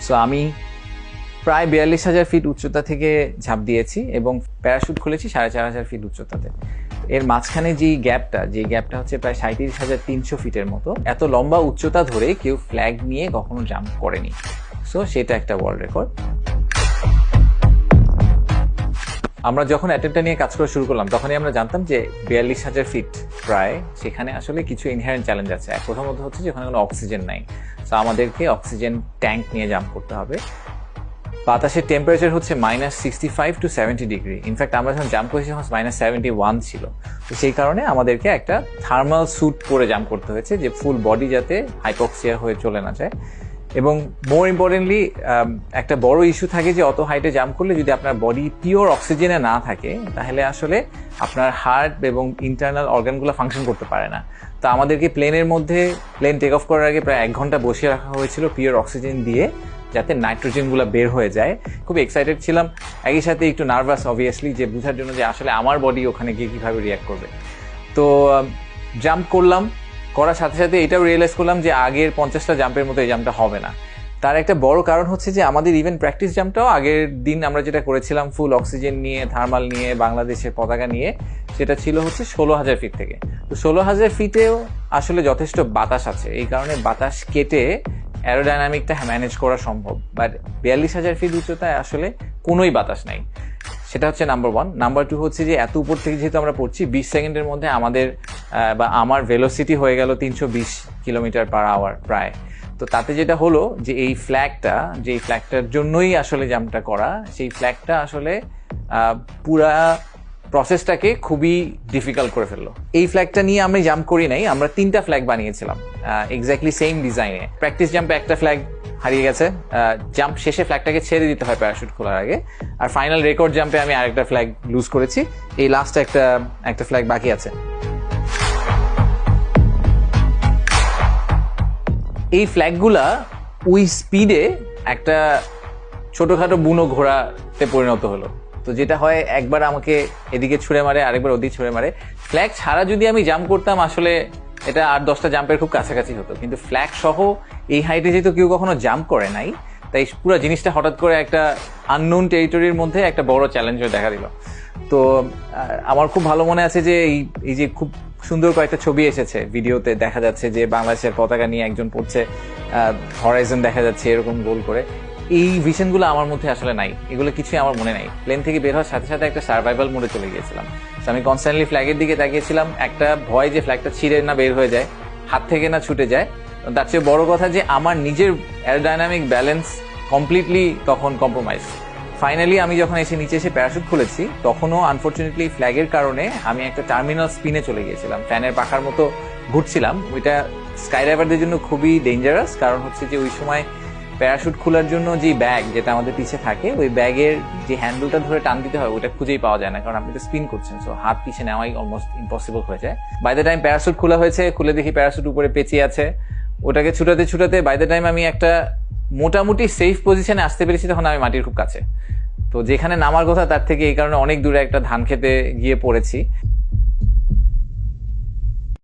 So আমি প্রায় বিয়াল্লিশ হাজার ফিট উচ্চতা থেকে ঝাঁপ দিয়েছি এবং প্যারাশুট খুলেছি সাড়ে চার হাজার ফিট উচ্চতাতে। এর মাঝখানে যে গ্যাপটা যে গ্যাপটা হচ্ছে প্রায় সাঁত্রিশ হাজার তিনশো ফিটের মতো, এত লম্বা উচ্চতা ধরে কেউ ফ্ল্যাগ নিয়ে কখনো জাম্প করেনি। সো সেটা একটা ওয়ার্ল্ড রেকর্ড আমরা যখন অ্যাটেম্পটা নিয়ে কাজ করা শুরু করলাম, তখনই আমরা জানতাম যে বিয়াল্লিশ হাজার ফিট প্রায় সেখানে আসলে কিছু ইনহারেন্ট চ্যালেঞ্জ আছে। এক প্রথমত হচ্ছে যে ওখানে কোনো অক্সিজেন নাই। সো আমাদেরকে অক্সিজেন ট্যাঙ্ক নিয়ে জাম্প করতে হবে। বাতাসের টেম্পারেচার হচ্ছে minus sixty five to seventy degree in fact আমরা যখন জাম্প করেছি, তখন মাইনাস সেভেন্টি ওয়ান ছিল। তো সেই কারণে আমাদেরকে একটা থার্মাল স্যুট করে জাম্প করতে হয়েছে, যে ফুল বডি যাতে হাইপক্সিয়া হয়ে চলে না যায়। এবং মোর ইম্পর্টেন্টলি একটা বড় ইস্যু থাকে যে অত হাইটে জাম্প করলে যদি আপনার বডি পিওর অক্সিজেনে না থাকে, তাহলে আসলে আপনার হার্ট এবং ইন্টারনাল অর্গানগুলো ফাংশন করতে পারে না। তো আমাদেরকে প্লেনের মধ্যে প্লেন টেক অফ করার আগে প্রায় এক ঘণ্টা বসিয়ে রাখা হয়েছিল পিওর অক্সিজেন দিয়ে, যাতে নাইট্রোজেনগুলো বের হয়ে যায়। খুব এক্সাইটেড ছিলাম। একই সাথে একটু নার্ভাস অবভিয়াসলি যে বোঝার জন্য যে আসলে আমার বডি ওখানে গিয়ে কীভাবে রিয়াক্ট করবে। তো জাম্প করলাম। করার সাথে সাথে এটাও রিয়েলাইজ করলাম যে আগের পঞ্চাশটা জাম্পের মতো এই জাম্পটা হবে না। তার একটা বড় কারণ হচ্ছে যে আমাদের ইভেন প্র্যাকটিস জাম্পটাও আগের দিন আমরা যেটা করেছিলাম ফুল অক্সিজেন নিয়ে থার্মাল নিয়ে, বাংলাদেশের পতাকা নিয়ে, সেটা ছিল হচ্ছে ষোলো হাজার ফিট থেকে। তো ষোলো হাজার ফিটেও আসলে যথেষ্ট বাতাস আছে। এই কারণে বাতাস কেটে অ্যারোডাইনামিকটা ম্যানেজ করা সম্ভব। বাট বিয়াল্লিশ হাজার ফিট উচ্চতায় আসলে কোনোই বাতাস নাই। সেটা হচ্ছে নাম্বার ওয়ান নাম্বার টু হচ্ছে যে এত উপর থেকে যেহেতু আমরা পড়ছি, বিশ সেকেন্ডের মধ্যে আমাদের বা আমার ভেলোসিটি হয়ে গেল তিনশো বিশ কিলোমিটার পার আওয়ার প্রায়। তো তাতে যেটা হলো যে এই ফ্ল্যাগটা যে ফ্ল্যাগটার জন্যই আসলে জাম্পটা করা, সেই ফ্ল্যাগটা আসলে পুরা প্রসেসটাকে খুবই ডিফিকাল্ট করে ফেলল। এই ফ্ল্যাগটা নিয়ে আমি জাম্প করি নাই, আমরা তিনটা ফ্ল্যাগ বানিয়েছিলাম এক্স্যাক্টলি সেম ডিজাইনে প্র্যাকটিস জাম্পে একটা ফ্ল্যাগ হারিয়ে গেছে। জাম্প শেষে ফ্ল্যাগটাকে ছেড়ে দিতে হয় প্যারাশুট খোলার আগে। আর ফাইনাল রেকর্ড জাম্পে আমি আরেকটা ফ্ল্যাগ লুজ করেছি। এই লাস্ট একটা একটা ফ্ল্যাগ বাকি আছে। এই ফ্ল্যাগগুলা ওই স্পিডে একটা ছোটখাটো বুনো ঘোড়াতে পরিণত হলো। তো যেটা হয়, একবার আমাকে এদিকে ছুঁড়ে মারে, আরেকবার ওদিকে ছুঁড়ে মারে। ফ্ল্যাগ ছাড়া যদি আমি জাম্প করতাম, আসলে এটা আট, দশটা জাম্পের খুব কাছাকাছি হতো। কিন্তু ফ্ল্যাগ সহ এই হাইটে যেহেতু কেউ কখনো জাম্প করে নাই, তাই পুরো জিনিসটা হঠাৎ করে একটা আননোন টেরিটরির মধ্যে একটা বড় চ্যালেঞ্জ হয়ে দেখা দিল। তো আমার খুব ভালো মনে আছে যে এই এই যে খুব সুন্দর কয়েকটা ছবি এসেছে ভিডিওতে, দেখা যাচ্ছে যে বাংলাদেশের পতাকা নিয়ে একজন পড়ছে হরাইজন দেখা যাচ্ছে এরকম গোল করে। এই ভিশনগুলো আমার মধ্যে আসলে নাই। এগুলো কিছুই আমার মনে নাই। প্লেন থেকে বের হওয়ার সাথে সাথে একটা সার্ভাইভাল মোডে চলে গিয়েছিলাম। আমি কনস্ট্যান্টলি ফ্ল্যাগের দিকে তাকিয়েছিলাম। একটা ভয় যে ফ্ল্যাগটা ছিঁড়ে না বের হয়ে যায়, হাত থেকে না ছুটে যায়, তার চেয়ে বড় কথা যে আমার নিজের অ্যারোডাইনামিক ব্যালেন্স কমপ্লিটলি তখন কম্প্রোমাইজ ফাইনালি আমি যখন এসে নিচে এসে প্যারাশুট খুলেছি, তখনও আনফর্চুনেটলি ফ্ল্যাগের কারণে আমি একটা টার্মিনাল স্পিনে চলে গিয়েছিলাম। ফ্যানের পাখার মতো ঘুরছিলাম। ওইটা স্কাইড্রাইভারদের জন্য খুবই ডেঞ্জারাস কারণ হচ্ছে যে ওই সময় প্যারাশুট খোলার জন্য যে ব্যাগ যেটা আমাদের পিছে থাকে, ওই ব্যাগের যে হ্যান্ডেলটা ধরে টান দিতে হয়, ওটা খুঁজেই পাওয়া যায় না, কারণ আপনি তো স্পিন করছেন সো হাত পিছে নেওয়াই অলমোস্ট ইম্পসিবল হয়ে যায়। বাই দ্য টাইম প্যারাশুট খোলা হয়েছে, খুলে দেখি প্যারাশুট উপরে পেঁচিয়ে আছে। ওটাকে ছুটাতে ছুটাতে বাই দ্য টাইম আমি একটা মোটামুটি সেফ পজিশনে আসতে পেরেছি, তখন আমি মাটির খুব কাছে। তো যেখানে নামার কথা, তার থেকে এই কারণে অনেক দূরে একটা ধান খেতে গিয়ে পড়েছি।